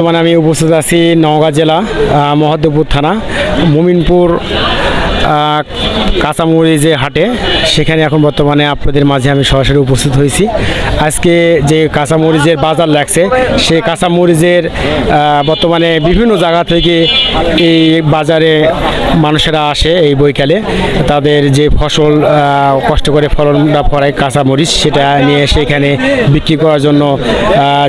বর্তমানে আমি উপস্থিত আছি নওগাঁ জেলা মহাদেবপুর থানা, মুমিনপুর কাঁচামুড়ি যে হাটে। সেখানে এখন বর্তমানে আপনাদের মাঝে আমি সরাসরি উপস্থিত হয়েছি। আজকে যে কাঁচামরিচের বাজার লাগছে সেই কাঁচামরিচের বর্তমানে বিভিন্ন জায়গা থেকে এই বাজারে মানুষেরা আসে এই বৈকালে। তাদের যে ফসল কষ্ট করে ফলনটা ফলায় কাঁচামরিচ, সেটা নিয়ে এসে এখানে বিক্রি করার জন্য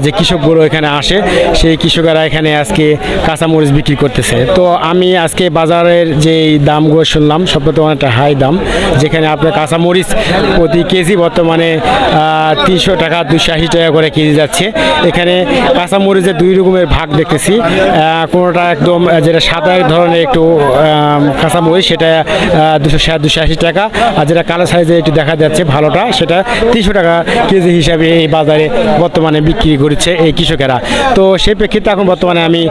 যে কৃষকগুলো এখানে আসে, সেই কৃষকেরা এখানে আজকে কাঁচামরিচ বিক্রি করতেছে। তো আমি আজকে বাজারের যে দামগুলো শুনলাম সব তো অনেকটা হাই দাম, যেখানে আপনার কাঁচামরিচ প্রতি কেজি বর্তমানে তিনশো টাকা দুশো আশি টাকা করে কেজি যাচ্ছে। এখানে কাঁচামরিচের দুই রকমের ভাগ দেখতেছি। কোনোটা একদম যেটা সাদা ধরনের একটু কাঁচামরিচ, সেটা দুশো ষাট দুশো আশি টাকা। আর যেটা কালো সাইজে একটু দেখা যাচ্ছে ভালোটা, সেটা তিনশো টাকা কেজি হিসাবে এই বাজারে বর্তমানে বিক্রি করছে এই কৃষকেরা। তো সেই প্রেক্ষিতে এখন বর্তমানে আমি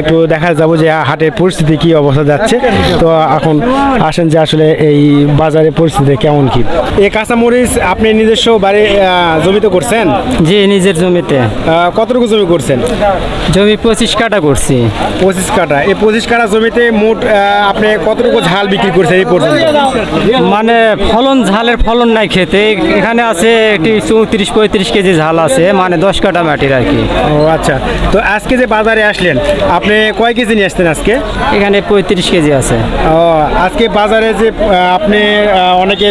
একটু দেখা যাব যে হাটের পরিস্থিতি কি অবস্থা যাচ্ছে। তো এখন আসেন যে আসলে এই বাজারের পরিস্থিতি কেমন কি। এই কাঁচামরিচ আপনি নিজস্ব বাড়ি জমিতে করছেন? জি নিজের জমিতে। কতটুকু জমি করছেন? জমি পঁচিশ কাটা করছি। পঁচিশ কাটা এই পঁচিশ কাটা জমিতে মোট আপনি কতটুকু ঝাল বিক্রি করছেন এই পর্যন্ত? মানে ফলন ঝালের ফলন নাই খেতে। এখানে আছে একটি চৌত্রিশ পঁয়ত্রিশ কেজি ঝাল আছে মানে দশ কাটা মাটির আর কি। ও আচ্ছা। তো আজকে যে বাজারে আসলেন আপনি কয় কেজি নিয়ে আসতেন আজকে? এখানে পঁয়ত্রিশ কেজি আছে। ও আজকে বাজারে যে আপনি অনেকে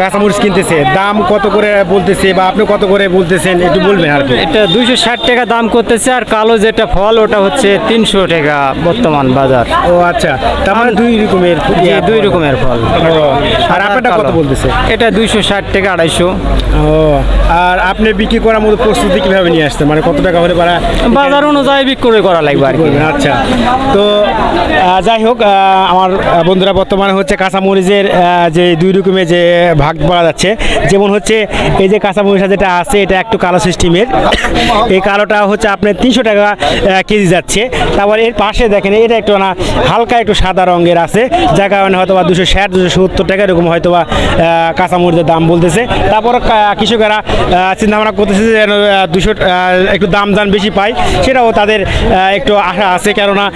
কাঁচামরিচ কিনতেছে দাম কত করে বলতেছে বা আপনি কত করে বলতেছেন একটু বলবেন আর কি। এটা দুইশো ষাট টাকা দাম করতেছে আর কালো যেটা ফল ওটা হচ্ছে তিনশো টাকা বর্তমান বাজার। ও আচ্ছা। তার মানে দুই রকমের দুই রকমের ফল। আর আপনারটা কত। বলতেছে? এটা দুইশো ষাট টাকা আড়াইশো। ও আর আপনি বিক্রি করার মতো প্রস্তুতি কীভাবে নিয়ে আসতে মানে কত টাকা হলে পারা বাজার অনুযায়ী বিক্রি করা লাগবে আর কি। আচ্ছা। তো যাই হোক আমার বন্ধুরা বর্তমানে হচ্ছে কাঁচামরিচের যে দুই রকমের যে ভাগ পাওয়া যাচ্ছে যেমন হচ্ছে এই যে কাঁচামরিচ যেটা আছে এটা একটু কালো সিস্টেমের। এই কালোটা হচ্ছে আপনার তিনশো টাকা কেজি যাচ্ছে। তারপর এর পাশে দেখেন এটা একটু না হালকা একটু সাদা রঙের আছে যার কারণে হয়তো বা দুশো ষাট দুশো সত্তর টাকা এরকম হয়তো বা আহ, কাঁচামরিচের দাম বলতেছে। তারপর কৃষকেরা চিন্তা ভাবনা করতেছে যে দুশো একটু দাম দাম বেশি পায়। সেটাও তাদের একটু আশা আছে কেননা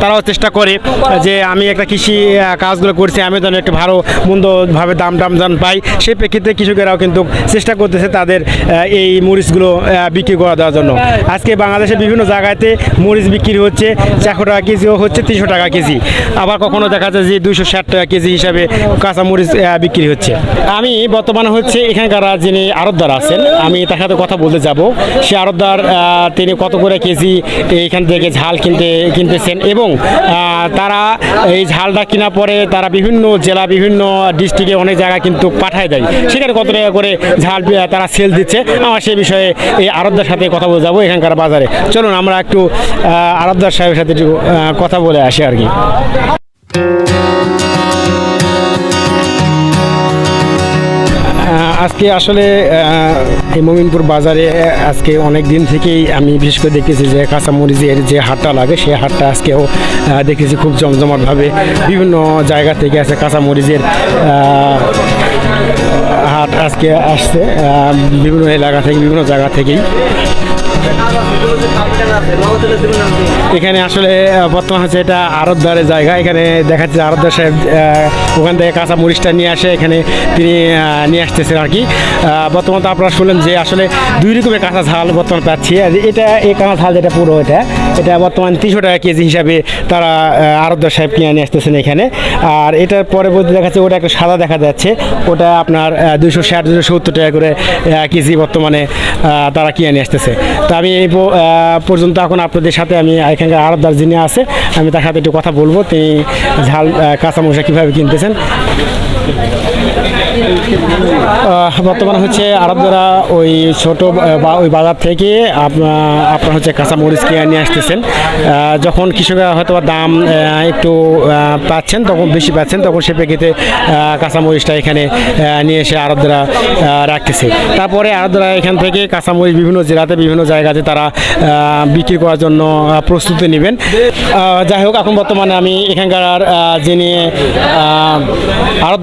তারাও চেষ্টা করে যে আমি একটা কৃষি কাজগুলো করছি আমি যেন একটু ভালো মন্দভাবে দাম দাম দাম পাই। সেই প্রেক্ষিতে কৃষকেরাও কিন্তু চেষ্টা করতেছে তাদের এই মরিচগুলো বিক্রি করে দেওয়ার জন্য। আজকে বাংলাদেশের বিভিন্ন জায়গাতে মরিচ বিক্রি হচ্ছে চারশো টাকা কেজিও হচ্ছে তিনশো টাকা কেজি। আবার কখনো দেখা যায় যে দুইশো ষাট টাকা কেজি হিসাবে কাঁচা মরিচ বিক্রি হচ্ছে। আমি বর্তমানে হচ্ছে এখানকার যিনি আড়তদার আছেন আমি তার সাথে কথা বলতে যাব। সে আহ, তিনি কত করে কেজি এইখান থেকে ঝাল কিনতে কিনতেছেন এবং তারা এই ঝালটা কেনার পরে তারা বিভিন্ন জেলা বিভিন্ন ডিস্ট্রিক্টে অনেক জায়গা কিন্তু পাঠায় দেয়। সেখানে কত টাকা করে ঝাল আহ, তারা সেল দিচ্ছে। আমার সেই বিষয়ে এই আড়তদার সাথে কথা বলে যাব এখানকার বাজারে। চলুন আমরা একটু আড়তদার সাহেবের সাথে একটু কথা বলে আসি আর কি। আজকে আসলে এই মমিনপুর বাজারে আজকে অনেক দিন থেকেই আমি বিশেষ করে দেখতেছি যে কাঁচামরিচের যে হাটটা লাগে সেই হাটটা আজকেও আহ, দেখতেছি খুব জমজমাটভাবে বিভিন্ন জায়গা থেকে আছে কাঁচামরিচের আজকে আসছে বিভিন্ন এলাকা থেকে বিভিন্ন জায়গা থেকেই। এখানে আসলে বর্তমান হচ্ছে এটা আরতদারের জায়গা। এখানে দেখা যাচ্ছে আরতদার সাহেব ওখান থেকে কাঁচা মরিচটা নিয়ে আসে। এখানে তিনি নিয়ে আসতেছেন আর কি। বর্তমান তো আপনারা শুনলেন যে আসলে দুই রকমের কাঁচা ঝাল বর্তমান পাচ্ছি। আর এটা, এই কাঁচা ঝাল যেটা পুরো এটা এটা বর্তমান তিনশো টাকা কেজি হিসাবে তারা আরতদার সাহেব কিনে নিয়ে আসতেছেন এখানে। আর এটার পরবর্তী দেখা যাচ্ছে ওটা একটা সাদা দেখা যাচ্ছে। ওটা আপনার দুশো ষাট দুশো সত্তর টাকা করে কেজি বর্তমানে তারা কিনে নিয়ে আসতেছে। তো আমি এই পর্যন্ত এখন আপনাদের সাথে আমি এখানকার আরবদার যিনি আছে, আমি তার সাথে একটু কথা বলব। তিনি ঝাল কাঁচামশা কীভাবে কিনতেছেন? বর্তমানে হচ্ছে আরবদারা ওই ছোট বা ওই বাজার থেকে আপনা- আপনার হচ্ছে কাঁচা মরিচ কিনে নিয়ে আসতেছেন। যখন কৃষকরা হয়তো দাম একটু পাচ্ছেন তখন বেশি পাচ্ছেন তখন সে প্রেক্ষিতে আহ, কাঁচা মরিচটা এখানে নিয়ে এসে আরবদারা রাখতেছে। তারপরে আরবদারা এখান থেকে কাঁচা মরিচ বিভিন্ন জেলাতে বিভিন্ন জায়গাতে তারা বিক্রি করার জন্য প্রস্তুতি নেবেন। যাই হোক এখন বর্তমানে আমি এখানকার যিনি যিনি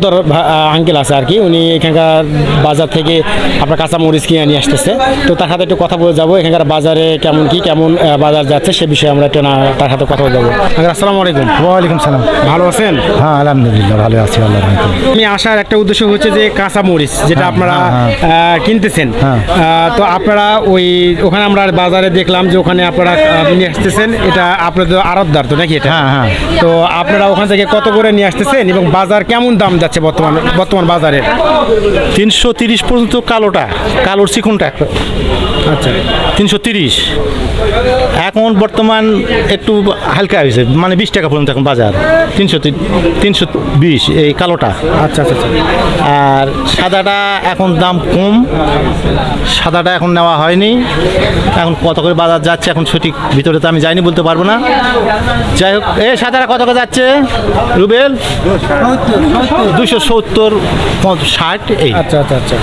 আরবদার আঙ্কেল আছে আর কি। উনি এখানকার বাজার থেকে আপনার কাঁচা মরিচ কিনে নিয়ে আসতেছে। তো তার সাথে একটু কথা বলে যাব এখানকার বাজারে কেমন কি কেমন বাজার যাচ্ছে সে বিষয়ে আমরা একটু না- তার সাথে কথা বলে যাব। আসসালামু আলাইকুম। ওয়ালাইকুম সালাম। ভালো আছেন? হ্যাঁ আলহামদুলিল্লাহ ভালো আছি আল্লাহ আমি আসার একটা উদ্দেশ্য হচ্ছে যে কাঁচা মরিচ যেটা আপনারা হ্যাঁ, আহ, কিনতেছেন। হ্যাঁ। তো আপনারা ওই ওখানে আমরা বাজারে দেখলাম যে ওখানে আপনারা নিয়ে আসতেছেন। এটা আপনাদের আড়তদার তো নাকি এটা? হ্যাঁ, হ্যাঁ। তো আপনারা ওখান থেকে কত করে নিয়ে আসতেছেন এবং বাজার কেমন দাম যাচ্ছে? বর্তমান বর্তমান বাজারে। তিনশো তিরিশ পর্যন্ত কালোটা কালোর চিকনটা আচ্ছা। তিনশো তিরিশ। এখন বর্তমান একটু হালকা হয়েছে মানে বিশ টাকা পর্যন্ত এখন বাজার। তিনশো তিনশো বিশ এই কালোটা। আচ্ছা আচ্ছা আচ্ছা। আর সাদাটা এখন দাম কম। সাদাটা এখন নেওয়া হয়নি। এখন কত করে বাজার যাচ্ছে এখন সঠিক ভিতরে তো আমি যাইনি বলতে পারব না। যাই হোক এ সাদাটা কত করে যাচ্ছে? রুবেল? দুশো সত্তর ষাট এই। আচ্ছা আচ্ছা আচ্ছা।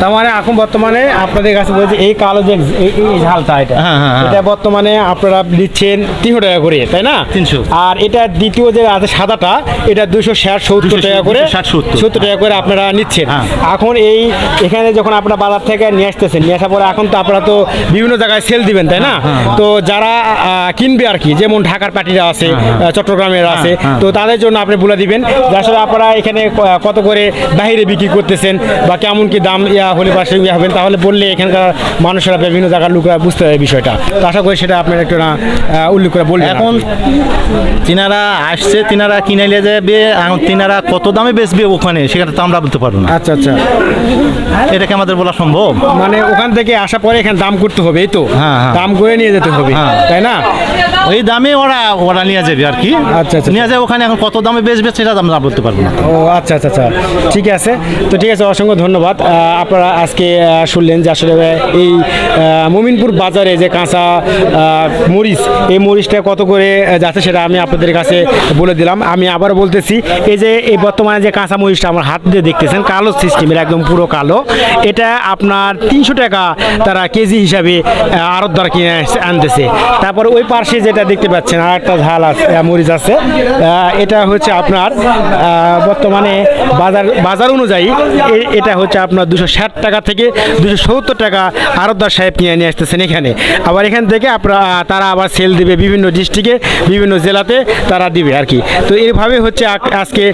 তার মানে এখন বর্তমানে আপনাদের কাছে বলছে এই কালো যে এই- ঝালটা এটা হ্যাঁ, হ্যাঁ, হ্যাঁ। এটা বর্তমানে আপনারা দিচ্ছেন তিনশো টাকা করে তাই না? 300 আর এটা দ্বিতীয় যে আছে সাদাটা এটা দুশো ষাট সত্তর টাকা করে 260, সত্তর। টাকা করে আপনারা নিচ্ছেন। এখন এই এখানে যখন আপনারা বাজার থেকে নিয়ে আসতেছেন নিয়ে আসার পরে এখন তো আপনারা তো বিভিন্ন জায়গায় সেল দিবেন তাই না? তো যারা কিনবে আর কি যেমন ঢাকার পার্টিরা আছে চট্টগ্রামের আছে। তো তাদের জন্য আপনি বলে দিবেন যে আসলে আপনারা এখানে কত করে বাইরে বিক্রি করতেছেন বা কেমন কি দাম ইয়া হলে পাশে ইয়া হবেন তাহলে বললে এখানকার মানুষেরা বিভিন্ন জায়গার লোকরা বুঝতে পারে বিষয়টা। তো আশা করি সেটা আপনার একটু না উল্লেখ করে বললেন এখন তিনারা আসছে তিনারা কিনে নিয়ে যাবে এখন তিনারা কত দামে বেচবে ওখানে সেটা তো আমরা বলতে পারব না। আচ্ছা আচ্ছা। এটা কি আমাদের বলা সম্ভব? মানে ওখান থেকে আসার পরে এখানে দাম করতে হবে এই তো? হ্যাঁ, হ্যাঁ। দাম করে নিয়ে যেতে হবে হ্যাঁ। তাই না? ওই দামে ওরা ওরা নিয়ে যাবে আর কি। আচ্ছা, আচ্ছা। নিয়ে যাবে ওখানে এখন কত দামে বেচবে সেটা আমরা বলতে পারব না। ও আচ্ছা আচ্ছা আচ্ছা আচ্ছা। ঠিক আছে। তো ঠিক আছে, অসংখ্য ধন্যবাদ। আপনারা আজকে শুনলেন যে আসলে এই মুমিনপুর বাজারে যে কাঁচা মরিচ, এই মরিচটা কত করে যাচ্ছে সেটা আমি আপনাদের কাছে বলে দিলাম। আমি আবার বলতেছি, এই যে, এই বর্তমানে যে কাঁচা মরিচটা আমার হাত দিয়ে দেখতেছেন, কালো সিস্টেমের একদম পুরো কালো। এটা আপনার তিনশো টাকা তারা কেজি হিসাবে আড়ত দ্বারা কিনে আনতেছে। তারপর ওই পাশে যেটা দেখতে পাচ্ছেন আর একটা ঝাল আছে মরিচ আছে। এটা হচ্ছে আপনার বর্তমানে বাজার বাজার অনুযায়ী এটা হচ্ছে আপনার দুশো ষাট টাকা থেকে দুশো সত্তর টাকা আরবদার সাহেব কিনে নিয়ে আসতেছেন এখানে। আবার এখান থেকে আপনারা তারা আবার সেল দিবে বিভিন্ন ডিস্ট্রিক্টে বিভিন্ন জেলাতে তারা দিবে আর কি। তো এইভাবে হচ্ছে আজকে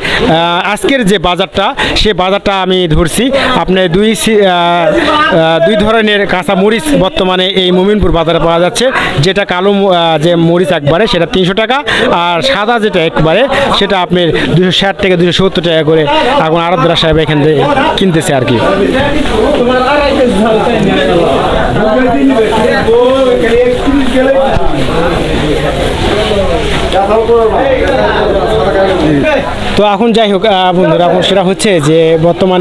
আজকের যে বাজারটা, সে বাজারটা আমি ধরছি। আপনার দুই দুই ধরনের কাঁচা মরিচ বর্তমানে এই মোমিনপুর বাজারে পাওয়া যাচ্ছে। যেটা কালো যে মরিচ একবারে, সেটা তিনশো টাকা। আর সাদা যেটা একবারে, সেটা আপনার দুশো ষাট থেকে দুশো সত্তর টাকা করে এখন আরবদরা সাহেব এখান থেকে কিনতেছে আর কি। তো এখন যাই হোক বন্ধুরা, এখন সেটা হচ্ছে যে বর্তমান